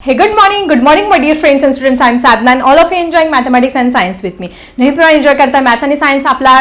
Hey, good morning, good morning, my dear friends and students. I'm Sadna and all of you enjoying mathematics and science with me. नेहमीप्रमाणे enjoy करता maths आणि science आपला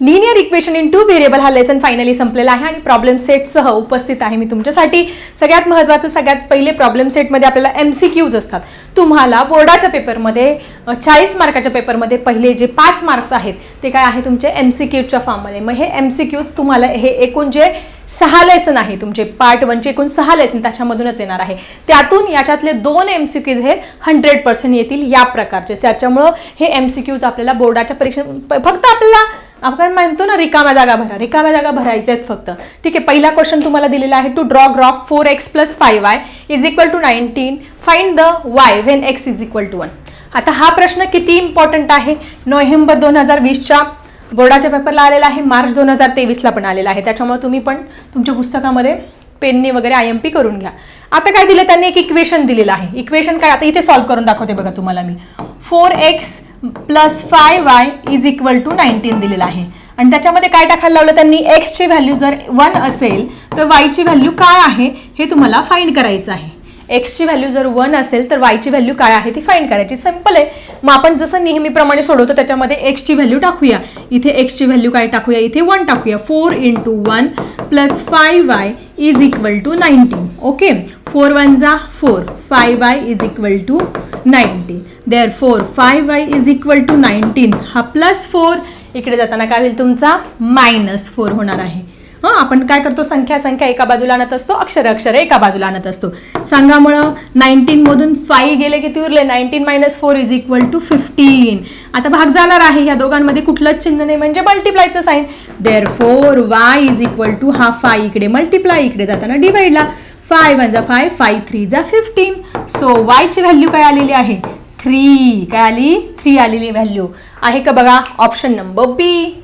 linear equation in two variable हा lesson finally संपलेला आहे आणि problem सेटसह उपस्थित आहे मी तुमच्यासाठी सगळ्यात महत्त्वाचं सगळ्यात पहिले प्रॉब्लेम सेटमध्ये आपल्याला एम सी क्यूज असतात तुम्हाला बोर्डाच्या पेपरमध्ये चाळीस मार्काच्या पेपरमध्ये पहिले जे पाच मार्क्स आहेत ते काय आहे तुमचे एम सी क्यूजच्या फॉर्ममध्ये मग हे एम सी क्यूज तुम्हाला हे एकूण जे सहा लेसन आहे तुमचे. पार्ट वनचे एकूण सहा लेसन त्याच्यामधूनच येणार आहे. त्यातून याच्यातले दोन एम सी क्यूज हे हंड्रेड पर्सेंट येतील या प्रकारचे. त्याच्यामुळं हे एम सी क्यूज आपल्याला बोर्डाच्या परीक्षे फक्त आपल्याला आपण म्हणतो ना रिकाम्या जागा भरा. रिकाम्या जागा भरायच्या आहेत फक्त. ठीक आहे पहिला क्वेश्चन तुम्हाला दिलेला आहे to draw graph four x plus five y is equal to nineteen find the y when x is equal to one आता हा प्रश्न किती इम्पॉर्टंट आहे? नोव्हेंबर दोन हजार वीसच्या बोर्डाच्या पेपरला आलेला आहे. मार्च दोन हजार तेवीसला पण आलेला आहे. त्याच्यामुळे तुम्ही पण तुमच्या पुस्तकामध्ये पेनने वगैरे आय एम पी करून घ्या. आता काय दिलं? त्यांनी एक इक्वेशन दिलेलं आहे. इक्वेशन काय? आता इथे सॉल्व्ह करून दाखवते बघा तुम्हाला मी. Four x plus five y is equal to nineteen दिलेलं आहे. आणि त्याच्यामध्ये काय टाकायला लावलं? त्यांनी एक्सची व्हॅल्यू जर वन असेल तर वायची व्हॅल्यू काय आहे? हे तुम्हाला फाईंड करायचं आहे. एक्सची व्हॅल्यू जर वन असेल तर वायची व्हॅल्यू काय आहे ती फाईंड करायची. सिंपल आहे. मग आपण जसं नेहमीप्रमाणे सोडवतो त्याच्यामध्ये एक्सची व्हॅल्यू टाकूया. इथे एक्सची व्हॅल्यू काय टाकूया? इथे वन टाकूया. Four into one plus five y is equal to nineteen okay four one जा four five y is equal to nineteen there four five y is equal to nineteen हा plus four इकडे जाताना काय होईल तुमचा? Minus four होणार आहे. हां आपण काय करतो? संख्या संख्या एका बाजूला आणत असतो अक्षर अक्षर एका बाजूला आणत असतो. सांगामुळं नाईन्टीनमधून फाईव्ह गेले किती उरले nineteen minus four is equal to fifteen आता भाग जाणार आहे या दोघांमध्ये कुठलंच चिन्ह नाही म्हणजे मल्टिप्लायचं sign there four y is equal to हा फाय इकडे मल्टिप्लाय इकडे जाताना डिवाईडला फाय वन जा फाय फाय थ्री जा फिफ्टीन सो वायची व्हॅल्यू काय आलेली आहे? थ्री काय आली? थ्री आलेली व्हॅल्यू आहे का बघा? Option number B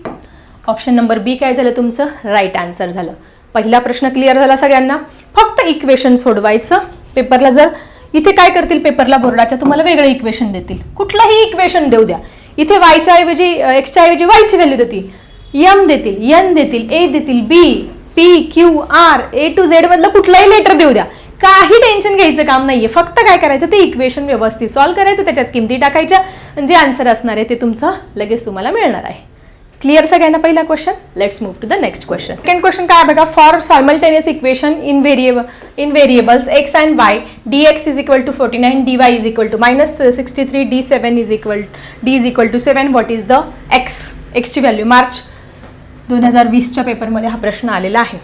option number B काय झालं तुमचं? राईट आन्सर झालं. पहिला प्रश्न क्लिअर झाला सगळ्यांना. फक्त इक्वेशन सोडवायचं. पेपरला जर इथे काय करतील पेपरला बोर्डाच्या तुम्हाला वेगळं इक्वेशन देतील. कुठलंही इक्वेशन देऊ द्या. इथे वायच्या ऐवजी एक्सच्या ऐवजी वायची व्हॅल्यू देतील. यम देतील यन देतील ए देतील B P Q R A to Z मधलं कुठलाही लेटर देऊ द्या. काही टेन्शन घ्यायचं काम नाहीये. फक्त काय करायचं? ते इक्वेशन व्यवस्थित सॉल्व्ह करायचं. त्याच्यात किमती टाकायच्या. जे आन्सर असणार आहे ते तुमचं लगेच तुम्हाला मिळणार आहे. क्लिअर सगळ्यांना पहिला question let's move to the next question second question काय बघा? For simultaneous equation in variable in variables x and y D x is equal to forty nine D y is equal to minus sixty three D seven is equal D is equal to seven what is the x एक्सची value March दोन हजार वीसच्या पेपरमध्ये हा प्रश्न आलेला आहे.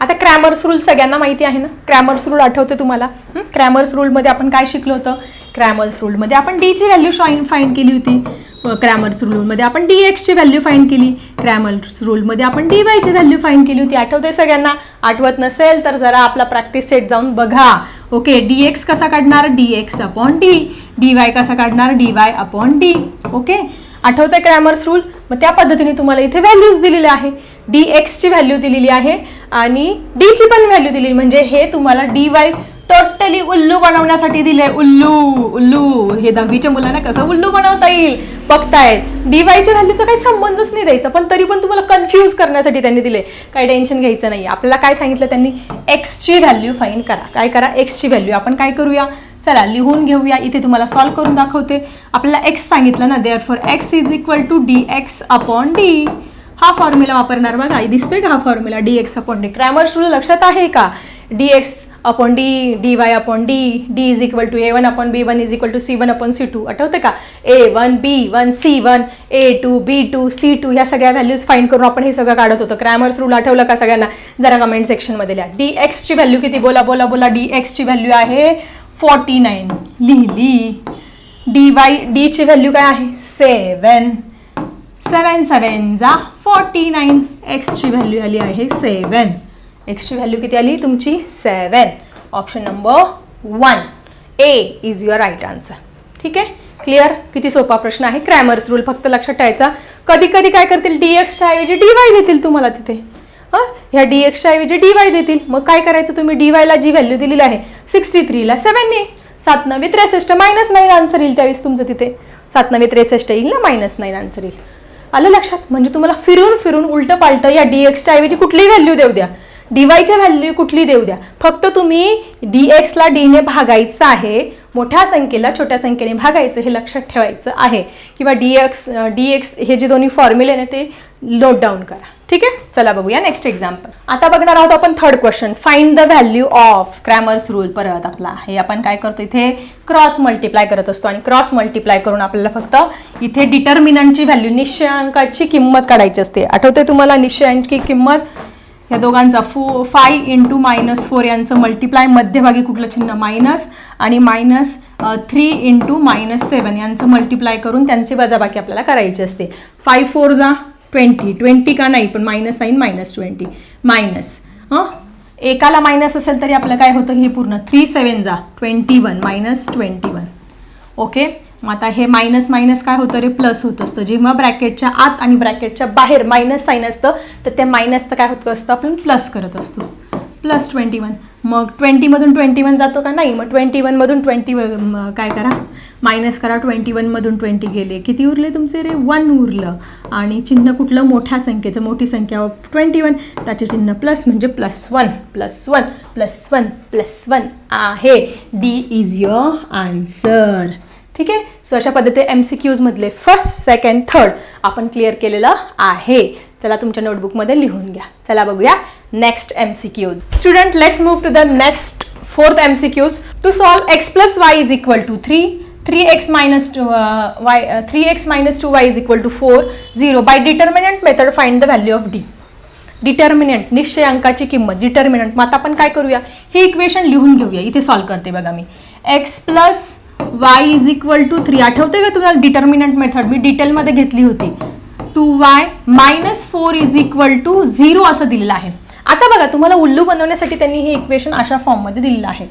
आता Cramer's rule सगळ्यांना माहिती आहे ना? क्रॅमर्स रूल आठवते तुम्हाला? क्रॅमर्स रूलमध्ये आपण काय शिकलो होतं? क्रॅमर्स रूलमध्ये आपण डीची व्हॅल्यू शॉईन फाईन केली होती. क्रॅमर्स रूलमध्ये आपण डी एक्सची व्हॅल्यू फाईन केली. क्रॅमर्स रूलमध्ये आपण डी वायची व्हॅल्यू फाईन केली होती. आठवते सगळ्यांना? आठवत नसेल तर जरा आपला प्रॅक्टिस सेट जाऊन बघा. ओके डी एक्स कसा काढणार? D X upon D D Y कसा काढणार? D Y upon D okay आठवतंय क्रॅमर्स रूल मग त्या पद्धतीने तुम्हाला इथे व्हॅल्यूज दिलेले आहे. डी एक्सची व्हॅल्यू दिलेली आहे आणि डीची पण व्हॅल्यू दिलेली. म्हणजे हे तुम्हाला डी वाय टोटली उल्लू बनवण्यासाठी दिले उल्लू उल्लू. हे दहावीच्या मुलांना कसं उल्लू बनवता येईल? बघतायत. डी वायच्या व्हॅल्यूचा काही संबंधच नाही द्यायचा पण तरी पण तुम्हाला कन्फ्यूज करण्यासाठी त्यांनी दिले काही टेन्शन घ्यायचं नाही आपल्याला काय सांगितलं त्यांनी? एक्सची व्हॅल्यू फाईन करा. काय करा? एक्सची व्हॅल्यू आपण काय करूया? चला लिहून घेऊया. इथे तुम्हाला सॉल्व्ह करून दाखवते. आपल्याला एक्स सांगितलं ना therefore x is equal to D x upon D हा फॉर्म्युला वापरणार बघा. दिसतोय का हा formula D x upon D Cramer's rule लक्षात आहे का? D x upon D D y upon D D is equal to A one upon B one is equal to C one upon C two आठवते का? A one B one C one A two B two C two ह्या सगळ्या values find करून आपण हे सगळं काढत होतो. क्रॅमर्स रूल आठवलं का सगळ्यांना? जरा कमेंट सेक्शनमध्ये लिहा. डी एक्सची व्हॅल्यू किती? बोला बोला बोला. डी एक्सची व्हॅल्यू आहे फॉर्टी नाईन. लिहिली. डी वाय डीची व्हॅल्यू काय आहे? सेवन. सेवन सेवन जा. फॉर्टी नाईन एक्सची व्हॅल्यू आली आहे सेवन. एक्सची व्हॅल्यू किती आली? तुमची seven. Option number one A is your right answer ठीक आहे? क्लिअर किती सोपा प्रश्न आहे. क्रॅमर्स रूल फक्त लक्षात ठेवायचा. कधी कधी काय करतील? डी एक्सच्या ऐवजी डी वाय देतील तुम्हाला तिथे. हां? ह्या डी एक्सच्या ऐवजी डी वाय देतील. मग काय करायचं तुम्ही? डी वायला जी व्हॅल्यू दिलेली आहे सिक्स्टी थ्रीला सेवनने सात नव्हे त्रेसष्ट मायनस नाईन आन्सर येईल त्यावेळेस तुमचं तिथे. सात नव्हे त्रेसष्ट येईल ना? मायनस नाईन आन्सर येईल. आलं लक्षात? म्हणजे तुम्हाला फिरून फिरून उलटं पालटं या डी एक्सच्या ऐवजी कुठली व्हॅल्यू देऊ द्या. डीवायच्या व्हॅल्यू कुठली देऊ द्या. फक्त तुम्ही डी एक्सला डीने भागायचं आहे मोठ्या संख्येला छोट्या संख्येने भागायचं हे लक्षात ठेवायचं आहे. किंवा डी एक्स डी एक्स हे जे दोन्ही फॉर्म्युले ना ते नोट डाऊन करा. ठीक आहे? चला बघूया नेक्स्ट एक्झाम्पल आता बघणार आहोत आपण third question find the value of Cramer's rule परत आपला. हे आपण काय करतो इथे? क्रॉस मल्टिप्लाय करत असतो आणि क्रॉस मल्टिप्लाय करून आपल्याला फक्त इथे डिटर्मिनंटची व्हॅल्यू निश्चयांकाची किंमत काढायची असते. आठवते तुम्हाला निश्चयांकी किंमत? या दोघांचा फो फाय इंटू मायनस फोर यांचं मल्टिप्लाय मध्यभागी कुठलं चिन्ह? मायनस आणि minus three into minus seven यांचं मल्टिप्लाय करून त्यांची वजाबाकी आपल्याला करायची असते. फाय फोर जा. ट्वेंटी. ट्वेंटी का नाही पण minus sign minus twenty minus हां? एकाला मायनस असेल तरी आपलं काय होतं? हे पूर्ण थ्री सेवन जा. Twenty one minus twenty one okay मग आता हे मायनस मायनस काय होतं रे? प्लस होत असतं. जेव्हा ब्रॅकेटच्या आत आणि ब्रॅकेटच्या बाहेर मायनस साईन असतं तर त्या मायनसचं काय होतं असतं? आपण प्लस करत असतो. Plus twenty one. मग ट्वेंटीमधून ट्वेंटी वन जातो का? नाही मग ट्वेंटी वनमधून ट्वेंटी काय करा? मायनस करा ट्वेंटी वनमधून ट्वेंटी गेले. किती उरले तुमचे रे? वन उरलं. आणि चिन्ह कुठलं? मोठ्या संख्येचं. मोठी संख्या ट्वेंटी वन. त्याचे चिन्ह प्लस म्हणजे plus one. Plus one plus one plus one आहे. डी इज युअर आन्सर ठीक आहे? सो अशा पद्धतीने एम सी क्यूजमधले फर्स्ट सेकंड थर्ड आपण क्लिअर केलेलं आहे. चला तुमच्या नोटबुकमध्ये लिहून घ्या. चला बघूया next M C Qs student let's move to the next fourth M C Qs to solve x plus y is equal to three three x minus two y three x minus two y is equal to four zero by determinant method find the value of D determinant निश्चय अंकाची किंमत. Determinant मग आता आपण काय करूया? हे equation लिहून घेऊया. इथे सॉल्व करते बघा मी. X plus y is equal to three आठवते का तुम्हाला डिटर्मिनंट मेथड मी डिटेलमध्ये घेतली होती. Two y minus four is equal to zero असं दिलेलं आहे. आता बघा तुम्हाला उल्लू बनवण्यासाठी त्यांनी हे इक्वेशन अशा फॉर्ममध्ये दिलेलं आहे.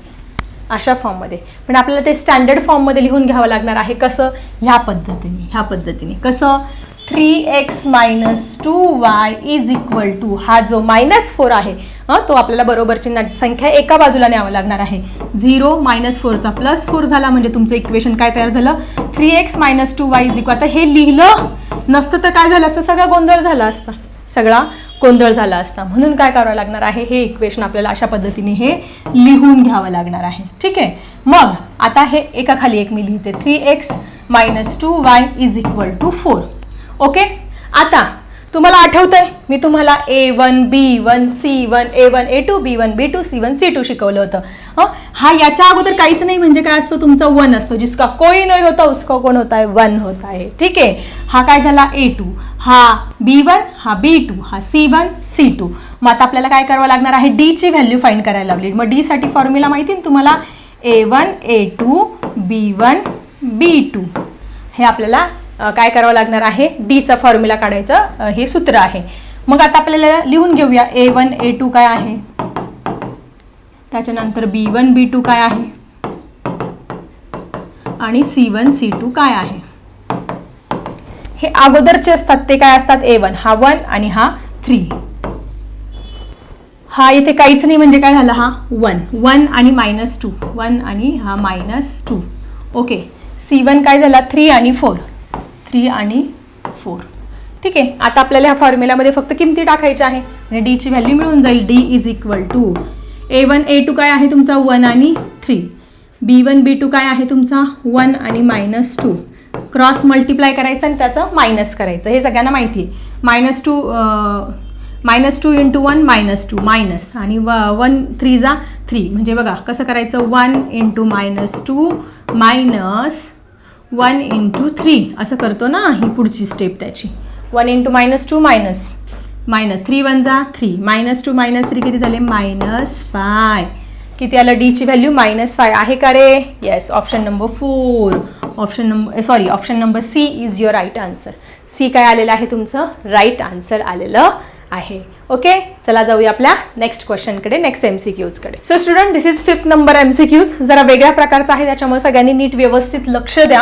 अशा फॉर्ममध्ये पण आपल्याला ते स्टँडर्ड फॉर्ममध्ये लिहून घ्यावं लागणार आहे. कसं? ह्या पद्धतीने ह्या पद्धतीने. कसं? Three x minus two y is equal to हा जो मायनस फोर आहे हं, तो आपल्याला बरोबर चिन्हाची संख्या एका बाजूला न्यावं लागणार आहे. झिरो मायनस फोरचा प्लस फोर झाला म्हणजे तुमचं इक्वेशन काय तयार झालं? Three x minus two y is equal आता हे लिहिलं नसतं तर काय झालं असतं? सगळा गोंधळ झाला असता. सगळा गोंधळ झाला असता. म्हणून काय करावं लागणार आहे? हे इक्वेशन आपल्याला अशा पद्धतीने हे लिहून घ्यावं लागणार आहे. ठीक आहे? मग आता हे एकाखाली एक मी लिहिते. Three x minus two y is equal to four. Okay? आता तुम्हाला आठवतंय मी तुम्हाला A one B one C one A one A two B one B two C one C two शिकवलं होतं. हं? हा याच्या अगोदर काहीच नाही म्हणजे काय असतो तुमचा वन असतो जिसका कोई नाही होता उसका कोण होता है वन होता है ठीक आहे? हा काय झाला? ए टू हा बी वन हा बी टू हा सी वन सी टू मग आता आपल्याला काय करावं लागणार आहे? डीची व्हॅल्यू फाईंड करायला लावली मग डीसाठी फॉर्म्युला माहिती ना तुम्हाला? A one A two B one B two हे आपल्याला काय करावं लागणार आहे? डीचा फॉर्म्युला काढायचं. हे सूत्र आहे. मग आता आपल्याला लिहून घेऊया. ए वन ए टू काय आहे? त्याच्यानंतर बी वन बी टू काय आहे? आणि सी वन सी टू काय आहे? हे अगोदरचे असतात ते काय असतात? ए वन हा वन आणि हा थ्री हा इथे काहीच नाही म्हणजे काय झालं? हा वन वन आणि मायनस टू वन आणि हा minus two okay C one काय झाला? थ्री आणि फोर थ्री आणि फोर ठीक आहे. आता आपल्याला ह्या फॉर्म्युलामध्ये फक्त किमती टाकायच्या आहे. आणि डीची व्हॅल्यू मिळून जाईल. D is equal to A one A two काय आहे तुमचा? वन आणि three B one B two काय आहे तुमचा? वन आणि मायनस टू क्रॉस मल्टिप्लाय करायचं आणि त्याचं मायनस करायचं. हे सगळ्यांना माहिती आहे. Minus two minus two into one minus two minus आणि व वन थ्री जा थ्री म्हणजे बघा कसं करायचं? One into minus two minus one into three असं करतो ना ही पुढची स्टेप त्याची. One into minus two minus minus three one जा three minus two minus three किती झाले? मायनस फाय किती आलं? डीची व्हॅल्यू मायनस फाय आहे का रे? Yes option number four option number sorry option number C is your right answer C काय आलेलं आहे तुमचं? राईट आन्सर आलेलं आहे. ओके चला जाऊया आपल्या नेक्स्ट क्वेश्चनकडे next M C क्यूजकडे so student this is fifth number M C Qs जरा वेगळ्या प्रकारचा आहे त्याच्यामुळे सगळ्यांनी नीट व्यवस्थित लक्ष द्या.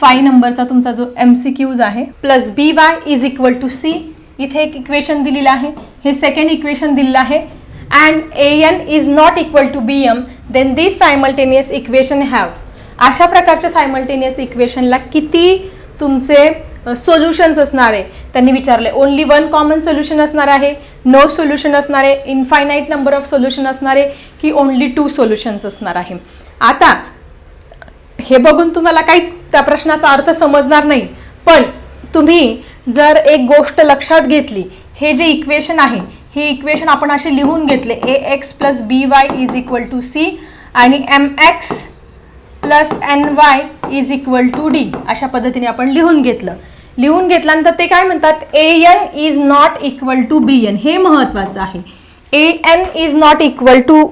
फाय नंबरचा तुमचा जो एम सी क्यूज आहे plus B Y is equal to C इथे एक इक्वेशन दिलेलं आहे. हे सेकंड इक्वेशन दिलेलं आहे. And A N is not equal to B M then this simultaneous equation have अशा प्रकारच्या सायमल्टेनियस इक्वेशनला किती तुमचे सोल्युशन्स असणार आहे. त्यांनी विचारले ओनली वन कॉमन सोल्युशन असणार आहे नो सोल्युशन असणार आहे इनफायनाईट नंबर ऑफ सोल्युशन असणार आहे की ओनली टू सोल्युशन्स असणार आहे. आता हे बघून तुम्हाला काहीच त्या प्रश्नाचा अर्थ समजणार नाही पण तुम्ही जर एक गोष्ट लक्षात घेतली हे जे इक्वेशन आहे हे इक्वेशन आपण असे लिहून घेतले A X plus B Y is equal to C आणि M X plus N Y is equal to D अशा पद्धतीने आपण लिहून घेतलं. लिहून घेतल्यानंतर ते काय म्हणतात? A N is not equal to B N हे महत्त्वाचं आहे. A N is not equal to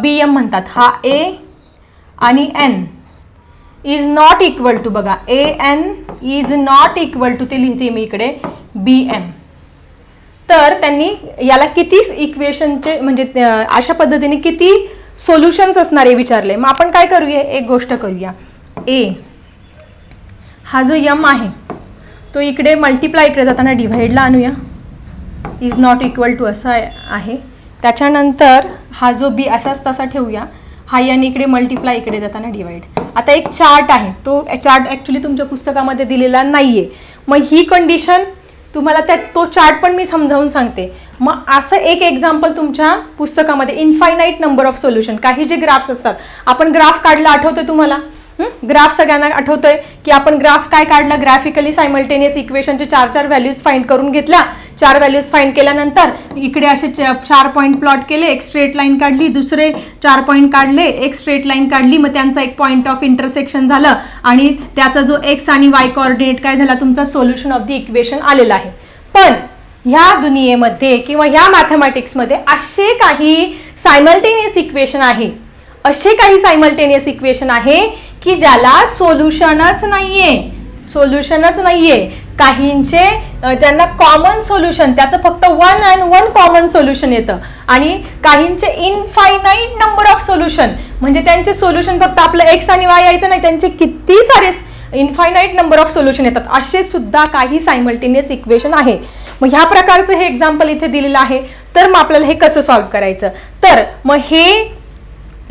B M म्हणतात हा ए आणि N is not equal to बघा A N is not equal to ते लिहिते मी इकडे बी एम तर त्यांनी याला किती इक्वेशनचे म्हणजे अशा पद्धतीने किती सोल्युशन्स असणारे विचारले. मग आपण काय करूया? एक गोष्ट करूया. ए हा जो यम आहे तो इकडे मल्टिप्लाय इकडे जाताना डिव्हाइडला आणूया. इज नॉट इक्वल टू असा आहे त्याच्यानंतर हा जो बी असाच तसा ठेवूया. हा यन इकडे मल्टिप्लाय इकडे जाताना डिवाइड आता एक चार्ट आहे तो चार्ट ॲक्च्युली तुमच्या पुस्तकामध्ये दिलेला नाही आहे मग ही कंडिशन तुम्हाला त्यात तो चार्ट पण मी समजावून सांगते. मग असं एक एक्झाम्पल तुमच्या पुस्तकामध्ये इनफायनाईट नंबर ऑफ सोल्युशन काही जे ग्राफ्स असतात. आपण ग्राफ काढला आठवतो तुम्हाला? ग्राफ सगळ्यांना आठवतोय की आपण ग्राफ काय काढला? ग्राफिकली सायमल्टेनियस इक्वेशनचे चार चार व्हॅल्यूज फाइंड करून घेतल्या. चार व्हॅल्यूज फाइंड केल्यानंतर इकडे असे चार पॉईंट प्लॉट केले एक स्ट्रेट लाईन काढली दुसरे चार पॉईंट काढले एक स्ट्रेट लाईन काढली मग त्यांचा एक पॉईंट ऑफ इंटरसेक्शन झालं. आणि त्याचा जो एक्स आणि वाय कॉर्डिनेट काय झाला? तुमचा सोल्युशन ऑफ द इक्वेशन आलेला आहे. पण ह्या दुनियेमध्ये किंवा ह्या मॅथमॅटिक्समध्ये असे काही सायमल्टेनियस इक्वेशन आहे. असे काही सायमल्टेनियस इक्वेशन आहे की ज्याला सोल्युशनच नाहीये. सोल्युशनच नाहीये. काहींचे त्यांना कॉमन सोल्युशन त्याचं फक्त one and one common solution येतं. आणि काहींचे इनफायनाईट नंबर ऑफ सोल्युशन म्हणजे त्यांचे सोल्युशन फक्त आपलं एक्स आणि वाय यायचं नाही त्यांचे किती सारे इनफायनाईट नंबर ऑफ सोल्युशन येतात. असे सुद्धा काही सायमल्टेनियस इक्वेशन आहे. मग ह्या प्रकारचं हे एक्झाम्पल इथे दिलेलं आहे. तर मग आपल्याला हे कसं सॉल्व्ह करायचं? तर मग हे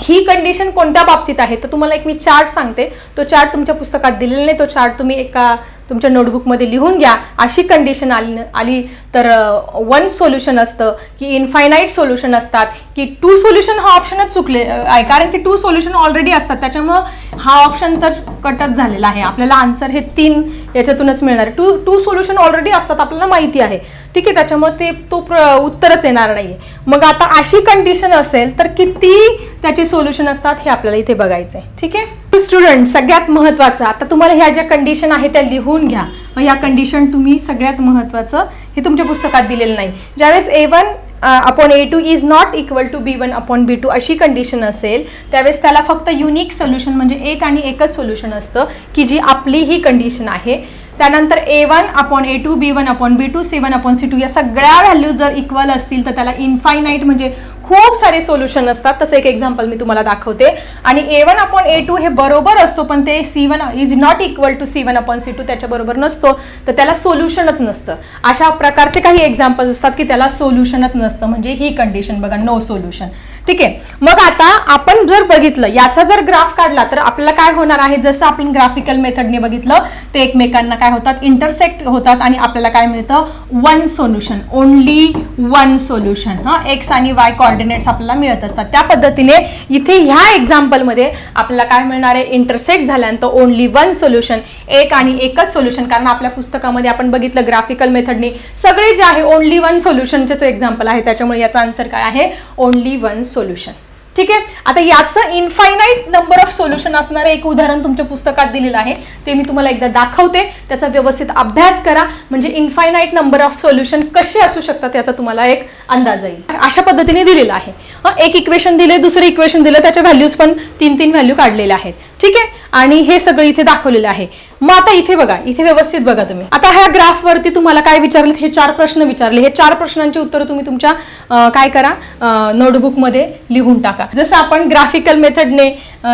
ही कंडिशन कोणत्या बाबतीत आहे? तर तुम्हाला एक मी चार्ट सांगते. तो चार्ट तुमच्या पुस्तकात दिलेला नाही. तो चार्ट तुम्ही एका तुमच्या नोटबुकमध्ये लिहून घ्या. अशी कंडिशन आली आली तर वन सोल्युशन असतं की इनफायनाईट सोल्युशन असतात की टू सोल्युशन हा ऑप्शनच चुकले आहे. कारण की टू सोल्युशन ऑलरेडी असतात. त्याच्यामुळं हा ऑप्शन तर कटच झालेला आहे. आपल्याला आन्सर हे तीन याच्यातूनच मिळणार. टू टू सोल्युशन ऑलरेडी असतात आपल्याला माहिती आहे. ठीक आहे त्याच्यामुळे ते तो प्र उत्तरच येणार नाही मग आता अशी कंडिशन असेल तर किती त्याचे सोल्युशन असतात हे आपल्याला इथे बघायचं आहे ठीक आहे? स्टुडंट सगळ्यात महत्त्वाचं आता तुम्हाला ह्या ज्या कंडिशन आहे त्या लिहून घ्या. मग या कंडिशन तुम्ही सगळ्यात महत्त्वाचं हे तुमच्या पुस्तकात दिलेलं नाही. ज्यावेळेस A one upon A two is not equal to B one upon B two अशी कंडिशन असेल त्यावेळेस त्याला फक्त युनिक सोल्युशन म्हणजे एक आणि एकच सोल्युशन असतं की जी आपली ही कंडिशन आहे. त्यानंतर A one upon A two B one upon B two C one upon C two या सगळ्या व्हॅल्यू जर इक्वल असतील तर त्याला इन्फायनाईट म्हणजे खूप सारे सोल्युशन असतात. तसं एक एक्झाम्पल मी तुम्हाला दाखवते. आणि A one upon A two हे बरोबर असतो पण ते C one is not equal to C one upon C two त्याच्याबरोबर नसतो. तर त्याला सोल्युशनच नसतं. अशा प्रकारचे काही एक्झाम्पल्स असतात की त्याला सोल्युशनच नसतं. म्हणजे ही कंडिशन बघा नो सोल्युशन ठीक आहे? मग आता आपण जर बघितलं याचा जर ग्राफ काढला तर आपल्याला काय होणार आहे? जसं आपण ग्राफिकल मेथडने बघितलं ते एकमेकांना काय होतात? इंटरसेक्ट होतात आणि आपल्याला काय मिळतं? One solution only one solution हा? एक्स आणि वाय कॉर्डिनेट्स आपल्याला मिळत असतात. त्या पद्धतीने इथे ह्या एक्झाम्पलमध्ये आपल्याला काय मिळणार आहे? इंटरसेक्ट झाल्यानंतर ओनली वन सोल्युशन एक आणि एकच सोल्युशन कारण आपल्या पुस्तकामध्ये आपण बघितलं ग्राफिकल मेथडने सगळे जे आहे ओनली वन सोल्युशनचेच एक्झाम्पल आहे त्याच्यामुळे याचा आन्सर काय आहे? ओनली वन सोल्युशन ठीक आहे? आता याचं इनफायनाईट नंबर ऑफ सोल्युशन असणारं एक उदाहरण तुमच्या पुस्तकात दिलेलं आहे. ते मी तुम्हाला एकदा दाखवते. त्याचा व्यवस्थित अभ्यास करा. म्हणजे इनफायनाईट नंबर ऑफ सोल्युशन कसे असू शकतात याचा तुम्हाला एक अंदाज येईल अशा पद्धतीने दिलेलं आहे. एक इक्वेशन दिले दुसरं इक्वेशन दिलं त्याच्या व्हॅल्यूज पण तीन तीन व्हॅल्यू काढलेले आहेत. ठीक आहे? आणि हे सगळं इथे दाखवलेलं आहे. मग आता इथे बघा इथे व्यवस्थित बघा तुम्ही. आता ह्या ग्राफवरती तुम्हाला काय विचारले? हे चार प्रश्न विचारले. हे चार प्रश्नांची उत्तरं तुम्ही तुमच्या काय करा? नोटबुकमध्ये लिहून टाका. जसं आपण ग्राफिकल मेथडने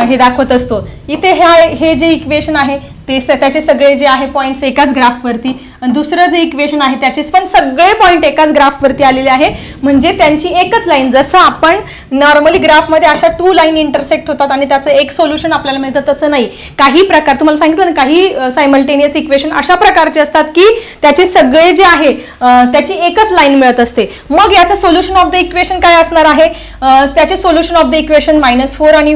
हे दाखवत असतो. इथे ह्या हे जे इक्वेशन आहे ते त्याचे सगळे जे आहे पॉईंट्स एकाच ग्राफवरती आणि दुसरं जे इक्वेशन आहे त्याचे पण सगळे पॉईंट एकाच ग्राफवरती आलेले आहे. म्हणजे त्यांची एकच लाईन जसं आपण नॉर्मली ग्राफमध्ये अशा टू लाईन इंटरसेक्ट होतात आणि त्याचं एक सोल्युशन आपल्याला मिळतं तसं नाही. काही प्रकार तुम्हाला सांगितलं ना काही सायमल्टेनियस इक्वेशन अशा प्रकारचे असतात की त्याचे सगळे जे आहे त्याची एकच लाईन मिळत असते. मग याचं सोल्युशन ऑफ द इक्वेशन काय असणार आहे? त्याचे solution of the equation minus four आणि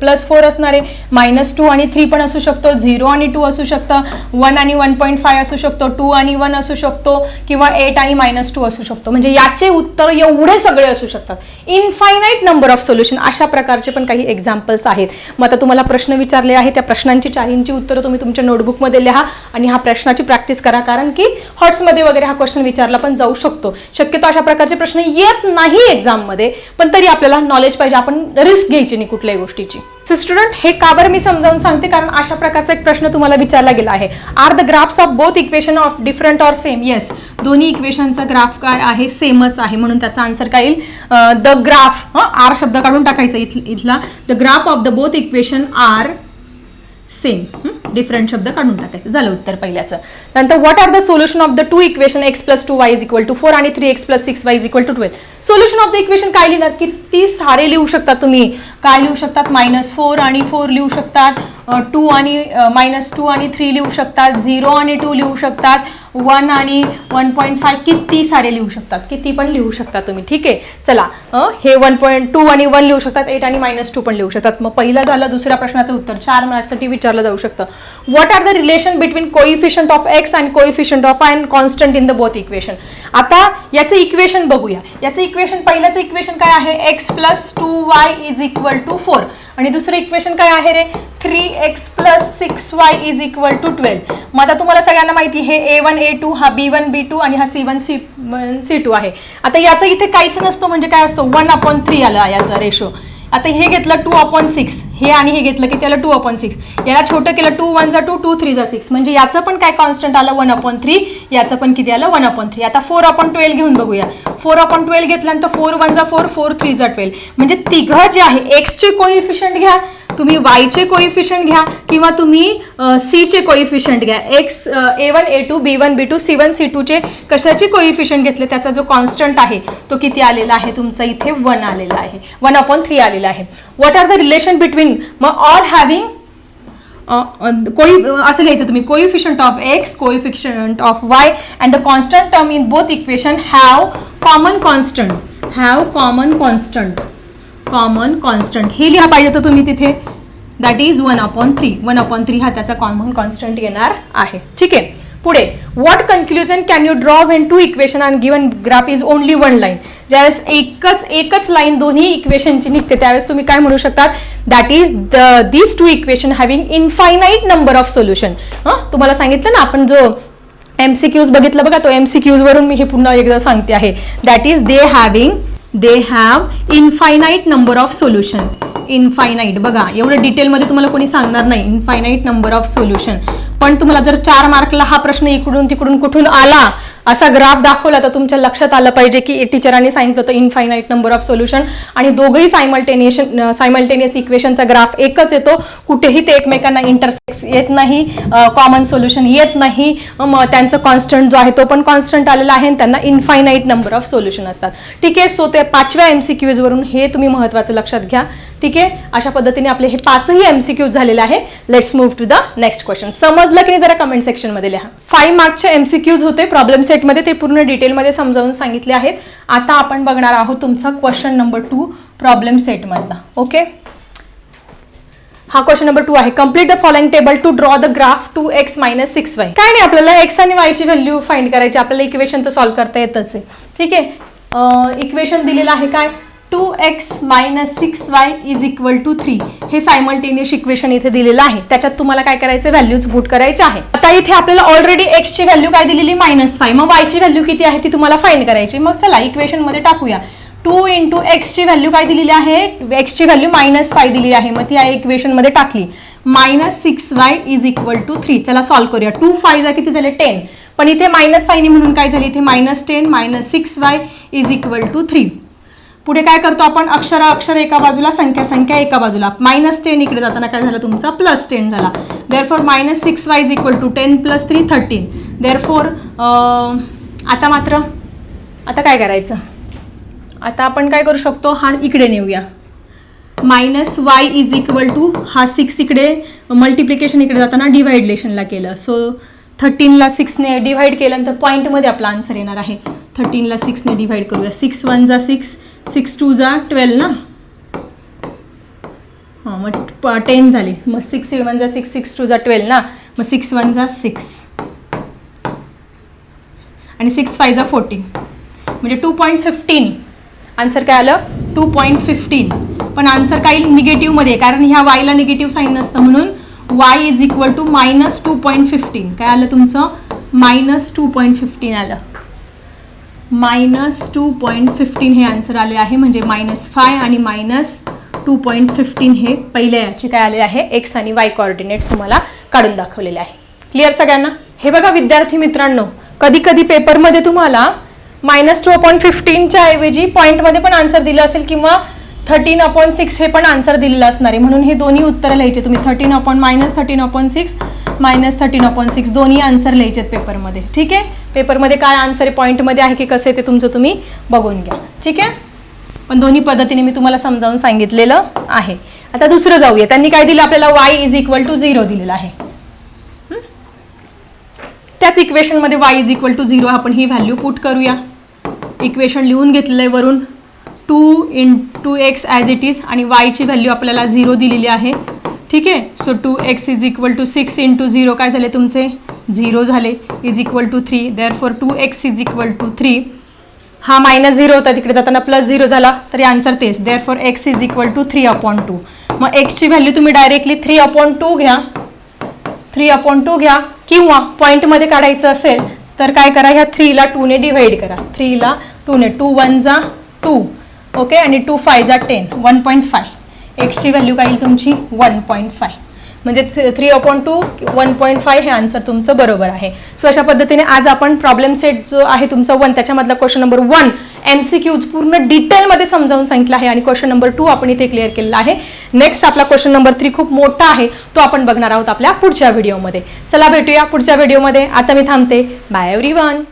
प्लस फोर असणार. आहे मायनस टू आणि थ्री पण असू शकतो झिरो आणि टू असू शकतं वन आणि वन पॉईंट फाय असू शकतो टू आणि वन असू शकतो किंवा एट आणि मायनस टू असू शकतो. म्हणजे याचे उत्तर एवढे सगळे असू शकतात. इनफायनाईट नंबर ऑफ सोल्युशन अशा प्रकारचे पण काही एक्झाम्पल्स आहेत. मग आता तुम्हाला प्रश्न विचारले आहे त्या प्रश्नांची चारींची उत्तरं तुम्ही तुमच्या नोटबुकमध्ये लिहा आणि हा प्रश्नाची प्रॅक्टिस करा. कारण की हॉट्समध्ये वगैरे हा क्वेश्चन विचारला पण जाऊ शकतो. शक्यतो अशा प्रकारचे प्रश्न येत नाही एक्झाममध्ये पण तरी आपल्याला नॉलेज पाहिजे. आपण रिस्क घ्यायची नाही कुठल्याही गोष्टीची. सो स्टुडंट हे का बरं मी समजावून सांगते? कारण अशा प्रकारचा एक प्रश्न तुम्हाला विचारला गेला आहे. Are the graphs of both equation of different or same yes दोन्ही इक्वेशनचा ग्राफ काय आहे? सेमच आहे म्हणून त्याचा आन्सर काय येईल? द ग्राफ आर शब्द काढून टाकायचा इथ इथला. The graph of the both equation are same different शब्द काढून टाकायचं. झालं उत्तर पहिल्याचं. नंतर what are the solution of the two equation X plus two Y is equal to four आणि three X plus six Y is equal to twelve solution of the equation काय लिहिणार? किती सारे लिहू शकता तुम्ही? काय लिहू शकतात? मायनस फोर आणि फोर लिहू शकतात. टू आणि मायनस टू आणि थ्री लिहू शकतात झिरो आणि टू लिहू शकतात वन आणि वन पॉईंट फाय किती सारे लिहू शकतात? किती पण लिहू शकता तुम्ही ठीक आहे? चला हे वन पॉईंट टू आणि वन लिहू शकतात एट आणि मायनस टू पण लिहू शकतात. मग पहिलं झालं दुसऱ्या प्रश्नाचं उत्तर चार मार्क्ससाठी विचारलं जाऊ शकतं. What are the relation between coefficient of X and coefficient of and constant in the both equation आता याचं इक्वेशन बघूया. याचं इक्वेशन पहिल्याचं इक्वेशन काय आहे? X plus two Y is equal to four आणि दुसरं इक्वेशन काय आहे रे? Three X plus six Y is equal to twelve मग आता तुम्हाला सगळ्यांना माहिती हे ए वन ए टू हा बी वन बी टू आणि हा C one C C two आहे. आता याचं इथे काहीच नसतो म्हणजे काय असतो? वन अपॉन थ्री आला याचा रेशो आता हे घेतलं टू अपॉन सिक्स हे आणि हे घेतलं की त्याला टू अपॉन सिक्स याला छोटं केलं टू वन जा टू टू थ्री जा सिक्स म्हणजे याचं पण काय कॉन्स्टंट आलं? वन अपॉन थ्री याचं पण किती आलं? वन अपॉन थ्री आता फोर अपॉन ट्वेल्व घेऊन बघूया. फोर अपॉन ट्वेल्व घेतल्यानंतर फोर वन जा फोर फोर थ्री जा ट्वेल्व. म्हणजे तिघं जे आहे एक्सचे कोइफिशियंट घ्या तुम्ही वायचे कोइफिशियंट घ्या किंवा तुम्ही सीचे कोइफिशियंट घ्या. X A one A two B one B two C one C टूचे कशाचे कोइफिशियंट घेतले? त्याचा जो कॉन्स्टंट आहे तो किती आलेला आहे? तुमचा इथे वन आलेला आहे. वन अपॉन थ्री आलेला आहे. What are the relation between मग ऑल हॅव्हिंग कोई असं लिहायचं तुम्ही coefficient of X coefficient of Y and the constant term in both equation have common constant have common constant common constant हे लिहा पाहिजे तर तुम्ही तिथे. That is one upon three one upon three हा त्याचा कॉमन कॉन्स्टंट येणार आहे. ठीक आहे? पुढे what conclusion can you draw when two equation and given graph is only one line ज्यावेळेस एकच एकच लाईन दोन्ही इक्वेशनची निघते त्यावेळेस तुम्ही काय म्हणू शकतात? That is the these two equation having infinite number of solution हां? तुम्हाला सांगितलं ना आपण जो एम सी क्यूज बघितलं बघा तो एम सी क्यूजवरून मी हे पुन्हा एकदा सांगते आहे. That is they having they have infinite number of solution infinite बघा एवढं डिटेलमध्ये तुम्हाला कोणी सांगणार नाही. इनफायनाईट नंबर ऑफ सोल्युशन पण तुम्हाला जर चार मार्कला हा प्रश्न इकडून तिकडून कुठून आला असा ग्राफ दाखवला तर तुमच्या लक्षात आलं पाहिजे की टीचरांनी सांगितलं होतं इनफायनाईट नंबर ऑफ सोल्युशन आणि दोघंही सायमल्टेनिएशन सायमल्टेनियस इक्वेशनचा ग्राफ एकच येतो. कुठेही ते एकमेकांना इंटरसेक्स येत नाही कॉमन सोल्युशन येत नाही. त्यांचं कॉन्स्टंट जो आहे तो पण कॉन्स्टंट आलेला आहे त्यांना इनफायनाईट नंबर ऑफ सोल्युशन असतात. ठीक आहे सो ते पाचव्या एम सी क्यूजवरून हे तुम्ही महत्त्वाचं लक्षात घ्या. ठीक आहे अशा पद्धतीने आपले हे पाचही एम सी क्यूज झालेले आहे. Let's move to the next question समजलं की नाही जरा कमेंट सेक्शनमध्ये लिहा. फाईव्ह मार्कचे एम सी क्यूज होते प्रॉब्लेम सेटमध्ये ते पूर्ण डिटेलमध्ये समजावून सांगितले आहेत. आता आपण बघणार आहोत तुमचा क्वेश्चन नंबर टू प्रॉब्लेम सेटमधला ओके हा क्वेश्चन नंबर टू आहे. Complete the following table to draw the graph two X minus six Y काय नाही आपल्याला एक्स आणि वायची व्हॅल्यू फाइंड करायची आपल्याला इक्वेशन तर सॉल्व्ह करता येतच आहे. ठीक आहे? इक्वेशन दिलेलं आहे काय? Two X minus six Y is equal to three. हे सायमल्टेनियस इक्वेशन इथे दिलेलं आहे. त्याच्यात तुम्हाला काय करायचं? व्हॅल्यूज पुट करायचे आहे. आता इथे आपल्याला ऑलरेडी एक्सची व्हॅल्यू काय दिलेली? मायनस फाय मग वायची व्हॅल्यू किती आहे? ती तुम्हाला फाइंड करायची. मग चला इक्वेशनमध्ये टाकूया. टू इंटू एक्सची व्हॅल्यू काय दिलेली आहे? एक्सची व्हॅल्यू मायनस फाय दिली आहे. मग ती या इक्वेशनमध्ये टाकली. Minus six Y is equal to three. चला सॉल्व्ह करूया. टू फाय जा किती झाले? टेन पण इथे मायनस फायनी म्हणून काय झाली? इथे minus ten minus six Y is equal to three. पुढे काय करतो आपण? अक्षर अक्षर एका बाजूला संख्या संख्या एका बाजूला. मायनस टेन इकडे जाताना काय झालं तुमचा? प्लस टेन झाला. Therefore minus six Y is equal to ten plus three thirteen therefore आता मात्र आता काय करायचं? आता आपण काय करू शकतो? हा इकडे नेऊया. Minus Y is equal to हा सिक्स इकडे मल्टिप्लिकेशन इकडे जाताना डिवाइडेशनला केलं. सो थर्टीनला सिक्सने डिव्हाइड केल्यानंतर पॉईंटमध्ये आपला आन्सर येणार आहे. थर्टीनला सिक्सने डिव्हाइड करूया. सिक्स वन जा सिक्स सिक्स टू जा ट्वेल्व ना? हां मग टेन झाले. मग सिक्स वन जा सिक्स सिक्स टू जा ट्वेल्व ना? मग सिक्स वन जा सिक्स आणि सिक्स फाय जा फोर्टीन म्हणजे टू पॉईंट फिफ्टीन आन्सर काय आलं? टू पॉईंट फिफ्टीन पण आन्सर काही निगेटिव्हमध्ये कारण ह्या वायला निगेटिव्ह साईन नसतं म्हणून Y is equal to minus two point fifteen काय आलं तुमचं? मायनस टू पॉईंट फिफ्टीन आलं. मायनस टू पॉईंट फिफ्टीन हे आन्सर आले आहे म्हणजे मायनस फाय आणि मायनस टू पॉईंट फिफ्टीन हे पहिल्या याचे काय आले आहे? एक्स आणि वाय कॉर्डिनेट्स तुम्हाला काढून दाखवलेले आहे. क्लिअर सगळ्यांना? हे बघा विद्यार्थी मित्रांनो कधी कधी पेपरमध्ये तुम्हाला मायनस टू पॉईंट फिफ्टीनच्या ऐवजी पॉईंटमध्ये पण आन्सर दिलं असेल किंवा थर्टीन अपॉन सिक्स हे पण आन्सर दिलेलं असणार आहे. म्हणून हे दोन्ही उत्तरं लिहायचे. तुम्ही thirteen upon minus thirteen upon six minus thirteen upon six दोन्ही आन्सर लिहायचे आहेत पेपरमध्ये. ठीक आहे? पेपरमध्ये काय आन्सर आहे? पॉईंटमध्ये आहे की कसं आहे ते तुमचं तुम्ही बघून घ्या. ठीक आहे? पण दोन्ही पद्धतीने मी तुम्हाला समजावून सांगितलेलं आहे. आता दुसरं जाऊया. त्यांनी काय दिलं? आपल्याला Y is equal to zero दिलेलं आहे. त्याच इक्वेशनमध्ये Y is equal to zero आपण ही व्हॅल्यू पुट करूया. इक्वेशन लिहून घेतलेलं आहे वरून. Two in two X as it is आणि वायची व्हॅल्यू आपल्याला झिरो दिलेली आहे. ठीक आहे? So two X is equal to six into zero काय झाले तुमचे? झिरो झाले. Is equal to three therefore two X is equal to three हा मायनस झिरो होता तिकडे जाताना प्लस झिरो झाला. तरी आन्सर तेच. Therefore X is equal to three upon two मग एक्सची व्हॅल्यू तुम्ही डायरेक्टली थ्री अपॉन टू घ्या. थ्री अपॉन टू घ्या. किंवा पॉईंटमध्ये काढायचं असेल तर काय करा? ह्या थ्रीला टूने डिव्हाइड करा. थ्रीला टूने टू वन जा टू ओके? आणि टू फाय जा टेन वन पॉईंट फाय एक्सची व्हॅल्यू काय येईल तुमची? वन पॉईंट फाय म्हणजे three upon two one point five हे आन्सर तुमचं बरोबर आहे. सो अशा पद्धतीने आज आपण प्रॉब्लेम सेट जो आहे तुमचा वन त्याच्यामधला question number one M C Qs पूर्ण डिटेलमध्ये समजावून सांगितलं आहे. आणि क्वेश्चन नंबर टू आपण इथे क्लिअर केलेला आहे. नेक्स्ट आपला क्वेश्चन नंबर थ्री खूप मोठा आहे. तो आपण बघणार आहोत आपल्या पुढच्या व्हिडिओमध्ये चला भेटूया पुढच्या व्हिडिओमध्ये आता मी थांबते. Bye every one